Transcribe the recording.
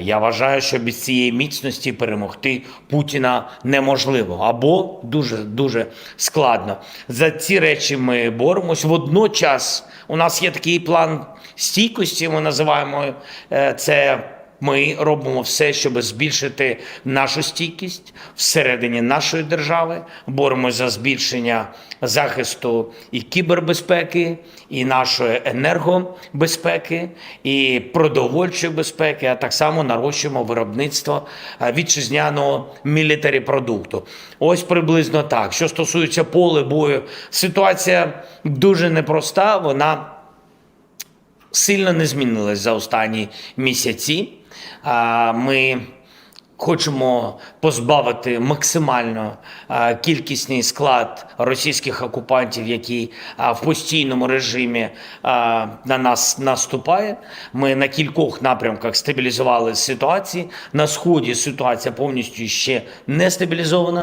Я вважаю, що без цієї міцності перемогти Путіна неможливо або дуже дуже складно. За ці речі ми боремось. Водночас у нас є такий план стійкості. Ми називаємо е, це. Ми робимо все, щоб збільшити нашу стійкість всередині нашої держави. Боремося за збільшення захисту і кібербезпеки, і нашої енергобезпеки, і продовольчої безпеки, а так само нарощуємо виробництво е, вітчизняного мілітарі продукту. Ось приблизно так. Що стосується поле бою, ситуація дуже непроста. Вона сильно не змінилась за останні місяці. Ми хочемо позбавити максимально кількісний склад російських окупантів, які в постійному режимі на нас наступає. Ми на кількох напрямках стабілізували ситуацію. На сході ситуація повністю ще не стабілізована.